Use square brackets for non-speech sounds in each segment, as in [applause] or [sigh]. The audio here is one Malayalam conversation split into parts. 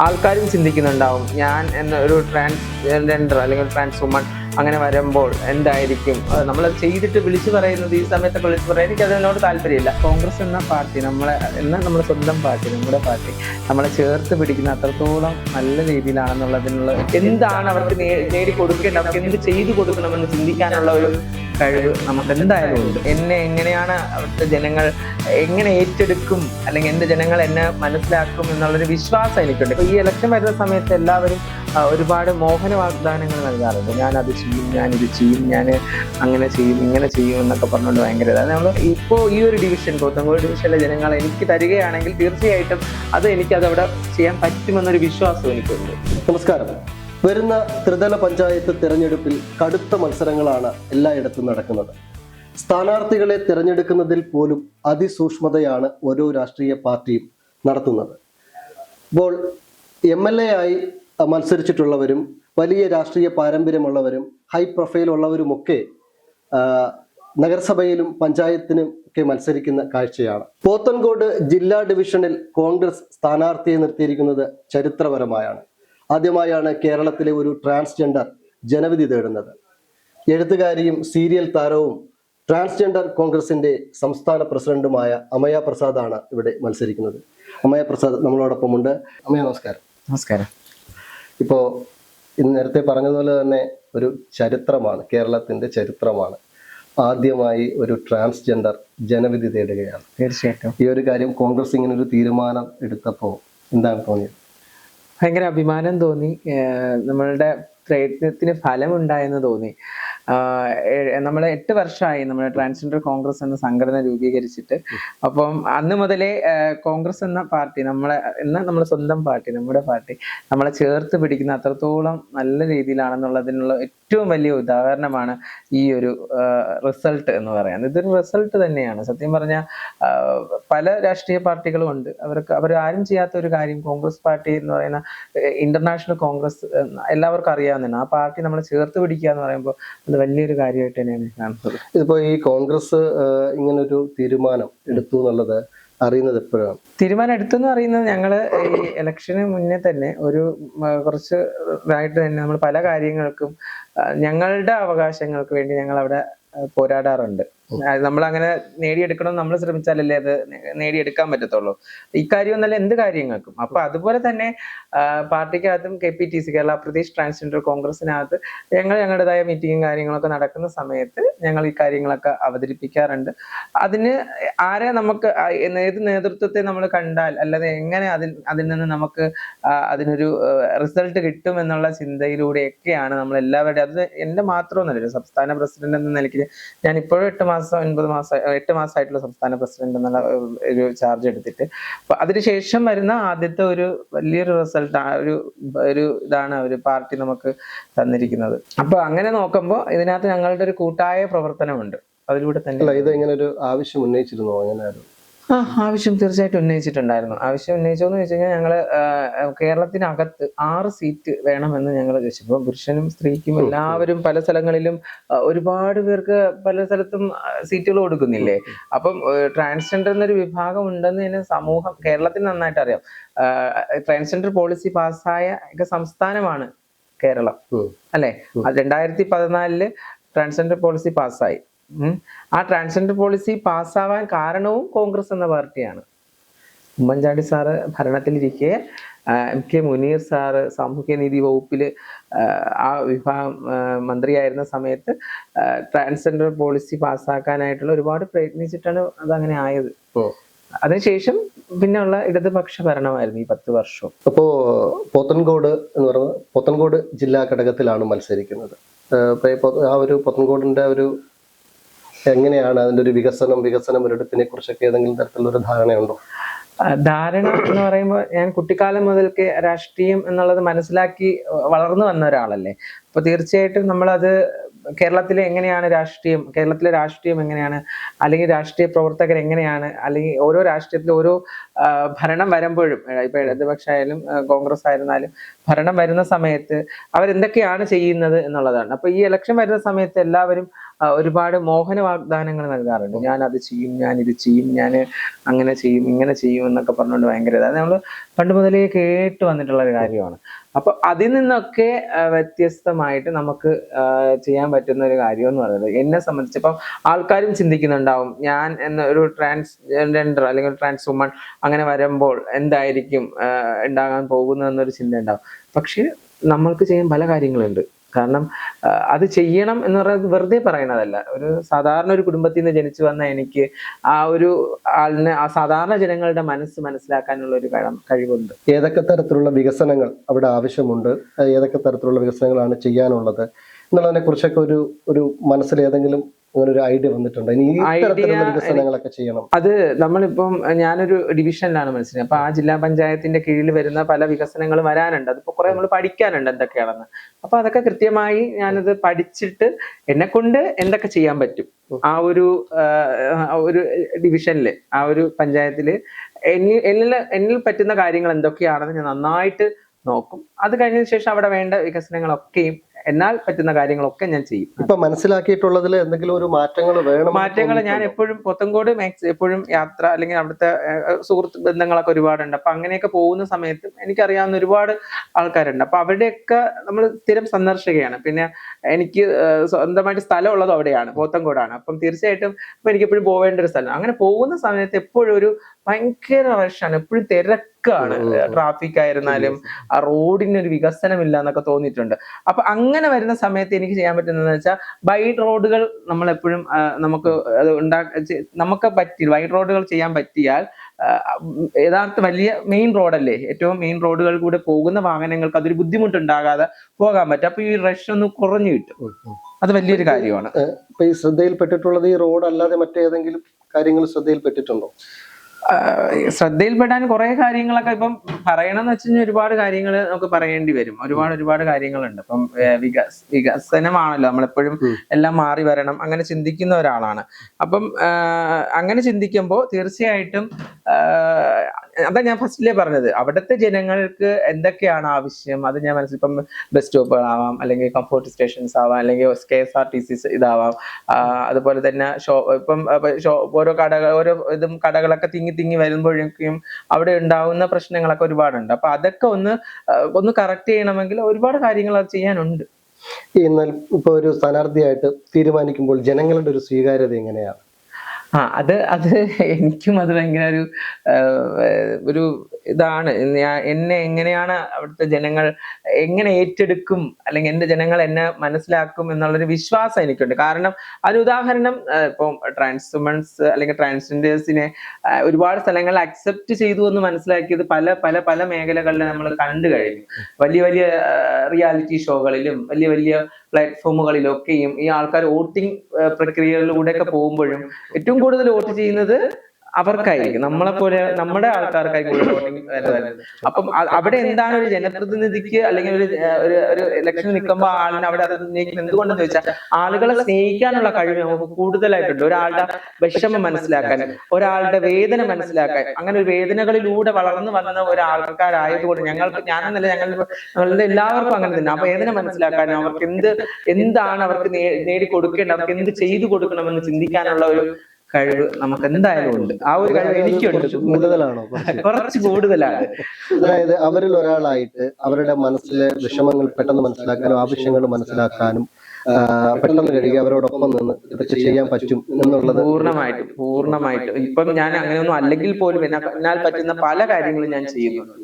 ആൾക്കാരും ചിന്തിക്കുന്നുണ്ടാവും. ഞാൻ എന്ന ഒരു ട്രാൻസ്ജെൻഡർ അല്ലെങ്കിൽ ട്രാൻസ് വുമൺ അങ്ങനെ വരുമ്പോൾ എന്തായിരിക്കും? നമ്മൾ ചെയ്തിട്ട് വിളിച്ചു പറയുന്നത് ഈ സമയത്തൊക്കെ വിളിച്ചു പറയാൻ എനിക്ക് അതിനോട് താല്പര്യമില്ല. കോൺഗ്രസ് എന്ന പാർട്ടി നമ്മളെ എന്ന നമ്മുടെ സ്വന്തം പാർട്ടി നമ്മുടെ പാർട്ടി നമ്മളെ ചേർത്ത് പിടിക്കുന്ന അത്രത്തോളം നല്ല രീതിയിലാണെന്നുള്ളതിനുള്ള എന്താണ് അവർക്ക് നേടി കൊടുക്കേണ്ടത്? അവർക്ക് എന്ത് ചെയ്തു കൊടുക്കണമെന്ന് ചിന്തിക്കാനുള്ള ഒരു കഴിവ് നമുക്ക് എന്തായാലും ഉണ്ട്. എന്നെ എങ്ങനെയാണ് അവിടുത്തെ ജനങ്ങൾ എങ്ങനെ ഏറ്റെടുക്കും? അല്ലെങ്കിൽ എന്റെ ജനങ്ങൾ എന്നെ മനസ്സിലാക്കും എന്നുള്ളൊരു വിശ്വാസം എനിക്കുണ്ട്. ഈ ഇലക്ഷൻ വരുന്ന സമയത്ത് എല്ലാവരും ഒരുപാട് മോഹന വാഗ്ദാനങ്ങൾ നൽകാറുണ്ട്. ഞാൻ അത് ചെയ്യും ഞാൻ ഇത് ചെയ്യും ഞാൻ അങ്ങനെ ചെയ്യും ഇങ്ങനെ ചെയ്യും എന്നൊക്കെ പറഞ്ഞുകൊണ്ട് ഭയങ്കര ഇതാണ് നമ്മൾ ഇപ്പോൾ ഈ ഒരു ഡിവിഷൻ പോത്തങ്കോട് ഡിവിഷനിലെ ജനങ്ങൾ എനിക്ക് തരികയാണെങ്കിൽ തീർച്ചയായിട്ടും അത് എനിക്ക് അതവിടെ ചെയ്യാൻ പറ്റുമെന്നൊരു വിശ്വാസം എനിക്കുണ്ട്. നമസ്കാരം. വരുന്ന ത്രിതല പഞ്ചായത്ത് തിരഞ്ഞെടുപ്പിൽ കടുത്ത മത്സരങ്ങളാണ് എല്ലായിടത്തും നടക്കുന്നത്. സ്ഥാനാർത്ഥികളെ തിരഞ്ഞെടുക്കുന്നതിൽ പോലും അതിസൂക്ഷ്മതയാണ് ഓരോ രാഷ്ട്രീയ പാർട്ടിയും നടത്തുന്നത്. ഇപ്പോൾ എം എൽ എ ആയി മത്സരിച്ചിട്ടുള്ളവരും വലിയ രാഷ്ട്രീയ പാരമ്പര്യമുള്ളവരും ഹൈ പ്രൊഫൈൽ ഉള്ളവരുമൊക്കെ നഗരസഭയിലും പഞ്ചായത്തിനും ഒക്കെ മത്സരിക്കുന്ന കാഴ്ചയാണ്. പോത്തൻകോട് ജില്ലാ ഡിവിഷനിൽ കോൺഗ്രസ് സ്ഥാനാർത്ഥിയെ നിർത്തിയിരിക്കുന്നത് ചരിത്രപരമായാണ്. ആദ്യമായാണ് കേരളത്തിലെ ഒരു ട്രാൻസ്ജെൻഡർ ജനവിധി തേടുന്നത്. എഴുത്തുകാരിയും സീരിയൽ താരവും ട്രാൻസ്ജെൻഡർ കോൺഗ്രസിന്റെ സംസ്ഥാന പ്രസിഡന്റുമായ അമയ പ്രസാദാണ് ഇവിടെ മത്സരിക്കുന്നത്. അമയ പ്രസാദ് നമ്മളോടൊപ്പമുണ്ട്. അമയ നമസ്കാരം. നമസ്കാരം. ഇപ്പോൾ നേരത്തെ പറഞ്ഞതുപോലെ തന്നെ ഒരു ചരിത്രമാണ് കേരളത്തിന്റെ ചരിത്രമാണ്. ആദ്യമായി ഒരു ട്രാൻസ്ജെൻഡർ ജനവിധി തേടുകയാണ്. തീർച്ചയായിട്ടും. ഈ ഒരു കാര്യം കോൺഗ്രസ് ഇങ്ങനെ ഒരു തീരുമാനം എടുത്തപ്പോൾ എന്താണ് തോന്നിയത്? ഭയങ്കര അഭിമാനം തോന്നി. നമ്മളുടെ പ്രയത്നത്തിന് ഫലമുണ്ടായെന്ന് തോന്നി. നമ്മൾ എട്ട് വർഷമായി നമ്മുടെ ട്രാൻസ്ജെൻഡർ കോൺഗ്രസ് എന്ന സംഘടന രൂപീകരിച്ചിട്ട്. അപ്പം അന്ന് മുതലേ കോൺഗ്രസ് എന്ന പാർട്ടി നമ്മളെ എന്ന നമ്മുടെ സ്വന്തം പാർട്ടി നമ്മുടെ പാർട്ടി നമ്മളെ ചേർത്ത് പിടിക്കുന്ന അത്രത്തോളം നല്ല രീതിയിലാണെന്നുള്ളതിനുള്ള ഏറ്റവും വലിയ ഉദാഹരണമാണ് ഈ ഒരു റിസൾട്ട് എന്ന് പറയുന്നത് ഇതൊരു റിസൾട്ട് തന്നെയാണ്. സത്യം പറഞ്ഞാൽ പല രാഷ്ട്രീയ പാർട്ടികളും ഉണ്ട്. അവർക്ക് അവർ ആരും ചെയ്യാത്ത ഒരു കാര്യം കോൺഗ്രസ് പാർട്ടി എന്ന് പറയുന്ന ഇന്റർനാഷണൽ കോൺഗ്രസ് എല്ലാവർക്കും അറിയാവുന്നതാണ്. ആ പാർട്ടി നമ്മൾ ചേർത്ത് പിടിക്കുക എന്ന് പറയുമ്പോൾ അത് വലിയൊരു കാര്യമായിട്ട് തന്നെയാണ് കാണുന്നത്. ഇതിപ്പോ ഈ കോൺഗ്രസ് ഇങ്ങനൊരു തീരുമാനം എടുത്തു എന്നുള്ളത് അറിയുന്നത് എപ്പോഴാണ്? തീരുമാനം എടുത്തെന്ന് പറയുന്നത് ഞങ്ങൾ ഈ ഇലക്ഷന് മുന്നേ തന്നെ ഒരു കുറച്ച് ഇതായിട്ട് തന്നെ നമ്മൾ പല കാര്യങ്ങൾക്കും ഞങ്ങളുടെ അവകാശങ്ങൾക്ക് വേണ്ടി ഞങ്ങൾ അവിടെ പോരാടാറുണ്ട്. നമ്മൾ അങ്ങനെ നേടിയെടുക്കണം നമ്മൾ ശ്രമിച്ചാലല്ലേ അത് നേടിയെടുക്കാൻ പറ്റത്തുള്ളൂ. ഇക്കാര്യം എന്നല്ല എന്ത് കാര്യങ്ങൾക്കും. അപ്പൊ അതുപോലെ തന്നെ പാർട്ടിക്കകത്തും K P T C Kerala Pradesh transgender കോൺഗ്രസിനകത്ത് ഞങ്ങൾ ഞങ്ങളുടേതായ മീറ്റിങ്ങും കാര്യങ്ങളൊക്കെ നടക്കുന്ന സമയത്ത് ഞങ്ങൾ ഈ കാര്യങ്ങളൊക്കെ അവതരിപ്പിക്കാറുണ്ട്. അതിന് ആരെ നമുക്ക് ഏത് നേതൃത്വത്തെ നമ്മൾ കണ്ടാൽ അല്ലാതെ എങ്ങനെ അതിൽ അതിൽ നിന്ന് നമുക്ക് അതിനൊരു റിസൾട്ട് കിട്ടും എന്നുള്ള ചിന്തയിലൂടെയൊക്കെയാണ് നമ്മൾ എല്ലാവരുടെയും അത് എന്റെ മാത്രമൊന്നുമല്ല സംസ്ഥാന പ്രസിഡന്റ് എന്ന നിലയ്ക്ക് ഞാൻ ഇപ്പോഴും എട്ട് മാസം ഒൻപത് മാസം എട്ട് മാസമായിട്ടുള്ള സംസ്ഥാന പ്രസിഡന്റ് എന്നുള്ള ഒരു ചാർജ് എടുത്തിട്ട്. അപ്പൊ അതിനുശേഷം വരുന്ന ആദ്യത്തെ ഒരു വലിയൊരു റിസൾട്ട് ഒരു ഒരു ഇതാണ് ഒരു പാർട്ടി നമുക്ക് തന്നിരിക്കുന്നത്. അപ്പൊ അങ്ങനെ നോക്കുമ്പോൾ ഇതിനകത്ത് ഞങ്ങളുടെ ഒരു കൂട്ടായ പ്രവർത്തനമുണ്ട്. അതിലൂടെ തന്നെ ഇത് ഇങ്ങനെ ഒരു ആവശ്യം ഉന്നയിച്ചിരുന്നോ? അങ്ങനെ ആ ആവശ്യം തീർച്ചയായിട്ടും ഉന്നയിച്ചിട്ടുണ്ടായിരുന്നു. ആവശ്യം ഉന്നയിച്ചോന്ന് വെച്ച് കഴിഞ്ഞാൽ ഞങ്ങൾ കേരളത്തിനകത്ത് ആറ് സീറ്റ് വേണമെന്ന് ഞങ്ങൾ ചോദിച്ചു. ഇപ്പം പുരുഷനും സ്ത്രീക്കും എല്ലാവരും പല സ്ഥലങ്ങളിലും ഒരുപാട് പേർക്ക് പല സ്ഥലത്തും സീറ്റുകൾ കൊടുക്കുന്നില്ലേ? അപ്പം ട്രാൻസ്ജെൻഡർ എന്നൊരു വിഭാഗം ഉണ്ടെന്ന് തന്നെ സമൂഹം കേരളത്തിൽ നന്നായിട്ട് അറിയാം. ട്രാൻസ്ജെൻഡർ പോളിസി പാസ്സായ സംസ്ഥാനമാണ് കേരളം. അല്ലെ? രണ്ടായിരത്തി പതിനാലിൽ ട്രാൻസ്ജെൻഡർ പോളിസി പാസ്സായി. ആ ട്രാൻസ്ജെൻഡർ പോളിസി പാസ്സാവാൻ കാരണവും കോൺഗ്രസ് എന്ന പാർട്ടിയാണ്. ഉമ്മൻചാണ്ടി സാറ് ഭരണത്തിലിരിക്കെ എം കെ മുനീർ സാറ് സാമൂഹ്യനീതി വകുപ്പിൽ ആ, വിഭാഗം മന്ത്രിയായിരുന്ന സമയത്ത് ട്രാൻസ്ജെൻഡർ പോളിസി പാസ്സാക്കാനായിട്ടുള്ള ഒരുപാട് പ്രയത്നിച്ചിട്ടാണ് അതങ്ങനെ ആയത്. അതിനുശേഷം പിന്നെയുള്ള ഇടതുപക്ഷ ഭരണമായിരുന്നു ഈ പത്ത് വർഷം. അപ്പോ പോത്തൻകോട് എന്ന് പറയുന്നത് പോത്തൻകോട് ജില്ലാ ഘടകത്തിലാണ് മത്സരിക്കുന്നത്. ആ ഒരു പോത്തൻകോടിന്റെ ഒരു എങ്ങനെയാണ് അതിന്റെ ഒരു വികസനം വികസനം ഒരിടത്തിനെ കുറിച്ചൊക്കെ ഏതെങ്കിലും തരത്തിലുള്ള ഒരു ധാരണയുണ്ടോ ധാരണ എന്ന് പറയുമ്പോൾ ഞാൻ കുട്ടിക്കാലം മുതൽക്ക് രാഷ്ട്രീയം എന്നുള്ളത് മനസ്സിലാക്കി വളർന്നു വന്ന ഒരാളല്ലേ. അപ്പൊ തീർച്ചയായിട്ടും നമ്മളത് കേരളത്തിലെ എങ്ങനെയാണ് രാഷ്ട്രീയം കേരളത്തിലെ രാഷ്ട്രീയം എങ്ങനെയാണ് അല്ലെങ്കിൽ രാഷ്ട്രീയ പ്രവർത്തകർ എങ്ങനെയാണ് അല്ലെങ്കിൽ ഓരോ രാഷ്ട്രീയത്തിലും ഓരോ ഭരണം വരുമ്പോഴും ഇപ്പൊ ഇടതുപക്ഷ ആയാലും കോൺഗ്രസ് ആയിരുന്നാലും ഭരണം വരുന്ന സമയത്ത് അവരെന്തൊക്കെയാണ് ചെയ്യുന്നത് എന്നുള്ളതാണ്. അപ്പൊ ഈ ഇലക്ഷൻ വരുന്ന സമയത്ത് എല്ലാവരും ഒരുപാട് മോഹന വാഗ്ദാനങ്ങൾ നൽകാറുണ്ട്. ഞാൻ അത് ചെയ്യും ഞാൻ ഇത് ചെയ്യും ഞാൻ അങ്ങനെ ചെയ്യും ഇങ്ങനെ ചെയ്യും എന്നൊക്കെ പറഞ്ഞുകൊണ്ട് ഭയങ്കര അത് നമ്മൾ പണ്ട് മുതലേ കേട്ട് വന്നിട്ടുള്ള ഒരു കാര്യമാണ്. അപ്പൊ അതിൽ നിന്നൊക്കെ വ്യത്യസ്തമായിട്ട് നമുക്ക് ചെയ്യാൻ പറ്റുന്ന ഒരു കാര്യം എന്ന് പറയുന്നത് എന്നെ സംബന്ധിച്ച് ഇപ്പം ആൾക്കാരും ചിന്തിക്കുന്നുണ്ടാവും ഞാൻ എന്ന ഒരു ട്രാൻസ്ജെൻഡർ അല്ലെങ്കിൽ ട്രാൻസ് വുമൺ അങ്ങനെ വരുമ്പോൾ എന്തായിരിക്കും ഉണ്ടാകാൻ പോകുന്നതെന്നൊരു ചിന്ത ഉണ്ടാവും പക്ഷെ നമ്മൾക്ക് ചെയ്യാൻ പല കാര്യങ്ങളുണ്ട്. കാരണം അത് ചെയ്യണം എന്ന് പറയുന്നത് വെറുതെ പറയുന്നതല്ല. ഒരു സാധാരണ ഒരു കുടുംബത്തിൽ നിന്ന് ജനിച്ചു വന്ന എനിക്ക് ആ ഒരു ആളിനെ ആ സാധാരണ ജനങ്ങളുടെ മനസ്സ് മനസ്സിലാക്കാനുള്ള ഒരു കഴി- കഴിവുണ്ട്. ഏതൊക്കെ തരത്തിലുള്ള വികസനങ്ങൾ അവിടെ ആവശ്യമുണ്ട്? ഏതൊക്കെ തരത്തിലുള്ള വികസനങ്ങളാണ് ചെയ്യാനുള്ളത്? എന്നുള്ളതിനെ കുറിച്ചൊക്കെ ഒരു ഒരു മനസ്സിൽ ഏതെങ്കിലും അങ്ങനെ ഒരു ഐഡിയ വന്നിട്ടുണ്ട്. ഇനി വികസനങ്ങളൊക്കെ ചെയ്യണം. അത് നമ്മളിപ്പം ഞാനൊരു ഡിവിഷനിലാണ് മനസ്സിലായത് അപ്പൊ ആ ജില്ലാ പഞ്ചായത്തിന്റെ കീഴിൽ വരുന്ന പല വികസനങ്ങളും വരാനുണ്ട്. അതിപ്പോ കുറെ നമ്മൾ പഠിക്കാനുണ്ട് എന്തൊക്കെയാണെന്ന്. അപ്പൊ അതൊക്കെ കൃത്യമായി ഞാനത് പഠിച്ചിട്ട് എന്നെ കൊണ്ട് എന്തൊക്കെ ചെയ്യാൻ പറ്റും. ആ ഒരു ഒരു ഡിവിഷനിൽ ആ ഒരു പഞ്ചായത്തിൽ എന്നിൽ എന്നിൽ പറ്റുന്ന കാര്യങ്ങൾ എന്തൊക്കെയാണെന്ന് ഞാൻ നന്നായിട്ട് നോക്കും. അത് കഴിഞ്ഞതിന് ശേഷം അവിടെ വേണ്ട വികസനങ്ങളൊക്കെയും എന്നാൽ പറ്റുന്ന കാര്യങ്ങളൊക്കെ ഞാൻ ചെയ്യും. ഇപ്പൊ മനസ്സിലാക്കിയിട്ടുള്ളതിൽ എന്തെങ്കിലും ഒരു മാറ്റങ്ങൾ വേണം മാറ്റങ്ങൾ ഞാൻ എപ്പോഴും പൊത്തങ്കോട് മാക്സ് എപ്പോഴും യാത്ര അല്ലെങ്കിൽ അവിടുത്തെ സുഹൃത്ത് ബന്ധങ്ങളൊക്കെ ഒരുപാടുണ്ട്. അപ്പൊ അങ്ങനെയൊക്കെ പോകുന്ന സമയത്ത് എനിക്കറിയാവുന്ന ഒരുപാട് ആൾക്കാരുണ്ട്. അപ്പൊ അവിടെയൊക്കെ നമ്മൾ സ്ഥിരം സന്ദർശകയാണ്. പിന്നെ എനിക്ക് സ്വന്തമായിട്ട് സ്ഥലം സ്ഥലമുള്ളത് അവിടെയാണ് പോത്തങ്കോടാണ് അപ്പം തീർച്ചയായിട്ടും ഇപ്പൊ എനിക്ക് എപ്പോഴും പോവേണ്ട ഒരു സ്ഥലം. അങ്ങനെ പോകുന്ന സമയത്ത് എപ്പോഴും ഒരു ഭയങ്കര റഷാണ് എപ്പോഴും തിരക്കാണ് ട്രാഫിക് ആയിരുന്നാലും ആ റോഡിന് ഒരു വികസനമില്ല എന്നൊക്കെ തോന്നിയിട്ടുണ്ട്. അപ്പൊ അങ്ങനെ വരുന്ന സമയത്ത് എനിക്ക് ചെയ്യാൻ പറ്റുന്നതെന്ന് വെച്ചാൽ വൈഡ് റോഡുകൾ നമ്മൾ എപ്പോഴും നമുക്ക് അത് ഉണ്ടാ നമുക്ക് പറ്റി വൈഡ് റോഡുകൾ ചെയ്യാൻ പറ്റിയാൽ യഥാർത്ഥ വലിയ മെയിൻ റോഡല്ലേ ഏറ്റവും മെയിൻ റോഡുകൾ കൂടെ പോകുന്ന വാഹനങ്ങൾക്ക് അതൊരു ബുദ്ധിമുട്ടുണ്ടാകാതെ പോകാൻ പറ്റും. അപ്പൊ ഈ റഷ് ഒന്ന് കുറഞ്ഞു കിട്ടും. അത് വലിയൊരു കാര്യമാണ്. ഇപ്പൊ ഈ ശ്രദ്ധയിൽപ്പെട്ടിട്ടുള്ളത് ഈ റോഡ് അല്ലാതെ മറ്റേതെങ്കിലും കാര്യങ്ങൾ ശ്രദ്ധയിൽപ്പെട്ടിട്ടുണ്ടോ? ശ്രദ്ധയിൽപ്പെടാൻ കുറെ കാര്യങ്ങളൊക്കെ ഇപ്പം പറയണമെന്ന് വെച്ച് കഴിഞ്ഞാൽ ഒരുപാട് കാര്യങ്ങൾ നമുക്ക് പറയേണ്ടി വരും. ഒരുപാട് ഒരുപാട് കാര്യങ്ങളുണ്ട്. ഇപ്പം വികസ് വികസനമാണല്ലോ. നമ്മളെപ്പോഴും എല്ലാം മാറി വരണം. അങ്ങനെ ചിന്തിക്കുന്ന ഒരാളാണ്. അപ്പം അങ്ങനെ ചിന്തിക്കുമ്പോൾ തീർച്ചയായിട്ടും അതാ ഞാൻ ഫസ്റ്റിലേ പറഞ്ഞത്. അവിടുത്തെ ജനങ്ങൾക്ക് എന്തൊക്കെയാണ് ആവശ്യം? അത് ഞാൻ മനസ്സിൽ ഇപ്പം ബസ് സ്റ്റോപ്പുകളാവാം അല്ലെങ്കിൽ കംഫോർട്ട് സ്റ്റേഷൻസ് ആവാം അല്ലെങ്കിൽ K S R T C ഇതാവാം. അതുപോലെ തന്നെ ഷോ ഇപ്പം ഓരോ കടകൾ ഓരോ ഇതും കടകളൊക്കെ തിങ്ങി തിങ്ങി വരുമ്പോഴേക്കും അവിടെ ഉണ്ടാവുന്ന പ്രശ്നങ്ങളൊക്കെ ഒരുപാടുണ്ട്. അപ്പൊ അതൊക്കെ ഒന്ന് ഒന്ന് കറക്റ്റ് ചെയ്യണമെങ്കിൽ ഒരുപാട് കാര്യങ്ങൾ അത് ചെയ്യാനുണ്ട്. എന്നാൽ ഇപ്പൊ ഒരു സ്ഥാനാർത്ഥിയായിട്ട് തീരുമാനിക്കുമ്പോൾ ജനങ്ങളുടെ ഒരു സ്വീകാര്യത എങ്ങനെയാണ്? ആ അത് അത് എനിക്കും അത് ഭയങ്കര ഒരു ഒരു ഇതാണ്. എന്നെ എങ്ങനെയാണ് അവിടുത്തെ ജനങ്ങൾ എങ്ങനെ ഏറ്റെടുക്കും അല്ലെങ്കിൽ എന്റെ ജനങ്ങൾ എന്നെ മനസ്സിലാക്കും എന്നുള്ളൊരു വിശ്വാസം എനിക്കുണ്ട്. കാരണം അതിന് ഉദാഹരണം ഇപ്പം ട്രാൻസ് വുമൺസ് അല്ലെങ്കിൽ ട്രാൻസ്ജെൻഡേഴ്സിനെ ഒരുപാട് സ്ഥലങ്ങളിൽ അക്സെപ്റ്റ് ചെയ്തു എന്ന് മനസ്സിലാക്കിയത് പല പല പല മേഖലകളിൽ നമ്മൾ കണ്ടു കഴിഞ്ഞു. വലിയ വലിയ റിയാലിറ്റി ഷോകളിലും വലിയ വലിയ പ്ലാറ്റ്ഫോമുകളിലും ഒക്കെയും ഈ ആൾക്കാർ വോട്ടിംഗ് പ്രക്രിയകളിലൂടെയൊക്കെ പോകുമ്പോഴും ഏറ്റവും കൂടുതൽ വോട്ട് ചെയ്യുന്നത് അവർക്കായിരിക്കും. നമ്മളെ പോലെ നമ്മുടെ ആൾക്കാർക്കായി കൂടുതൽ വോട്ടിംഗ് വരുന്നത് [laughs] അപ്പം അവിടെ എന്താണ് ഒരു ജനപ്രതിനിധിക്ക് അല്ലെങ്കിൽ ഒരു ഒരു ഇലക്ഷൻ നിൽക്കുമ്പോൾ ആളിന് അവിടെ അത് ഉന്നയിക്കുന്നത് എന്തുകൊണ്ടെന്ന് ചോദിച്ചാൽ ആളുകളെ സ്നേഹിക്കാനുള്ള കഴിവ് നമുക്ക് കൂടുതലായിട്ടുണ്ട്. ഒരാളുടെ വിഷമം മനസ്സിലാക്കാൻ ഒരാളുടെ വേദന മനസ്സിലാക്കാൻ അങ്ങനെ ഒരു വേദനകളിലൂടെ വളർന്നു വന്ന ഒരാൾക്കാരായതുകൊണ്ട് ഞങ്ങൾക്ക് ഞാനെന്നല്ല ഞങ്ങൾ ഞങ്ങളുടെ എല്ലാവർക്കും അങ്ങനെ തന്നെ. ആ വേദന മനസ്സിലാക്കാനും അവർക്ക് എന്ത് എന്താണ് അവർക്ക് നേടിക്കൊടുക്കേണ്ടത് അവർക്ക് എന്ത് ചെയ്തു കൊടുക്കണമെന്ന് ചിന്തിക്കാനുള്ള ഒരു കഴിവ് നമുക്ക് എന്തായാലും ഉണ്ട്. ആ ഒരു കഴിവ് എനിക്കുണ്ട്. കൂടുതലാണോ? കുറച്ച്? കൂടുതലാണ്. അതായത് അവരിൽ ഒരാളായിട്ട് അവരുടെ മനസ്സിലെ വിഷമങ്ങൾ പെട്ടെന്ന് മനസ്സിലാക്കാനും ആവശ്യങ്ങൾ മനസ്സിലാക്കാനും പെട്ടെന്ന് കഴിയുക അവരോടൊപ്പം നിന്ന് ഇതൊക്കെ ചെയ്യാൻ പറ്റും എന്നുള്ളത് പൂർണമായിട്ടും പൂർണമായിട്ടും. ഇപ്പം ഞാൻ അങ്ങനെയൊന്നും അല്ലെങ്കിൽ പോലും എന്നെ- എന്നാൽ പറ്റുന്ന പല കാര്യങ്ങളും ഞാൻ ചെയ്യുന്നുണ്ട്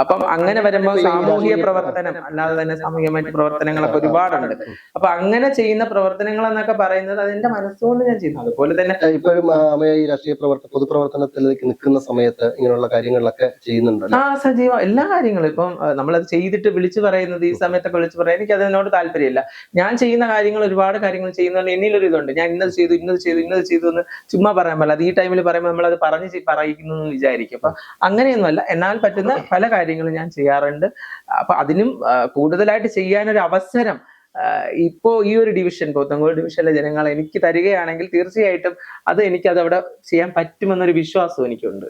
അപ്പം അങ്ങനെ വരുമ്പോൾ സാമൂഹിക പ്രവർത്തനം അല്ലാതെ തന്നെ സാമൂഹികമായിട്ട് പ്രവർത്തനങ്ങളൊക്കെ ഒരുപാടുണ്ട്. അപ്പൊ അങ്ങനെ ചെയ്യുന്ന പ്രവർത്തനങ്ങൾ എന്നൊക്കെ പറയുന്നത് അതെന്റെ മനസ്സുകൊണ്ട് ഞാൻ ചെയ്യുന്നു. അതുപോലെ തന്നെ ഇപ്പോഴും ഈ രാഷ്ട്രീയ പ്രവർത്തന പൊതുപ്രവർത്തനത്തിലേക്ക് നിൽക്കുന്ന സമയത്ത് ഇങ്ങനെയുള്ള കാര്യങ്ങളിലൊക്കെ ചെയ്യുന്നുണ്ട് ആ സജീവം എല്ലാ കാര്യങ്ങളും. ഇപ്പം നമ്മളത് ചെയ്തിട്ട് വിളിച്ചു പറയുന്നത് ഈ സമയത്തൊക്കെ വിളിച്ചു പറയാൻ എനിക്ക് അതിനോട് താല്പര്യമില്ല. ഞാൻ ചെയ്യുന്ന കാര്യങ്ങൾ ഒരുപാട് കാര്യങ്ങൾ ചെയ്യുന്നതുകൊണ്ട് എന്നിലൊരു ഇതുണ്ട് ഞാൻ ഇന്നത് ചെയ്തു ഇന്നത് ചെയ്തു ഇന്നത് ചെയ്തു എന്ന് ചുമ്മാ പറയാൻ പറ്റില്ല. അത് ഈ ടൈമിൽ പറയുമ്പോൾ നമ്മളത് പറഞ്ഞ് പറയിക്കുന്നു എന്ന് വിചാരിക്കും. അപ്പൊ അങ്ങനെയൊന്നുമല്ല. എന്നാൽ പറ്റുന്ന പല കാര്യങ്ങളും ഞാൻ ചെയ്യാറുണ്ട്. അപ്പൊ അതിനും കൂടുതലായിട്ട് ചെയ്യാനൊരു അവസരം ഇപ്പോ ഈ ഒരു ഡിവിഷൻ പോത്തങ്കോട് ഡിവിഷനിലെ ജനങ്ങൾ എനിക്ക് തരികയാണെങ്കിൽ തീർച്ചയായിട്ടും അത് എനിക്ക് അവിടെ ചെയ്യാൻ പറ്റുമെന്നൊരു വിശ്വാസം എനിക്കുണ്ട്.